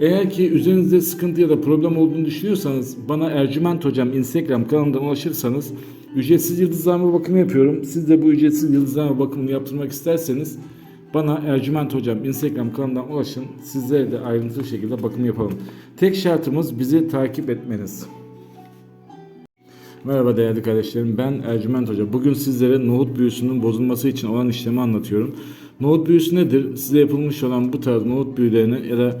Eğer ki üzerinizde sıkıntı ya da problem olduğunu düşünüyorsanız bana Ercüment Hocam Instagram kanalından ulaşırsanız ücretsiz yıldızlama bakımı yapıyorum. Siz de bu ücretsiz yıldızlama bakımını yaptırmak isterseniz bana Ercüment Hocam Instagram kanalından ulaşın. Sizlere de ayrıntılı şekilde bakım yapalım. Tek şartımız bizi takip etmeniz. Merhaba değerli kardeşlerim ben Ercüment Hoca. Bugün sizlere nohut büyüsünün bozulması için olan işlemi anlatıyorum. Nohut büyüsü nedir? Size yapılmış olan bu tarz nohut büyülerini ya da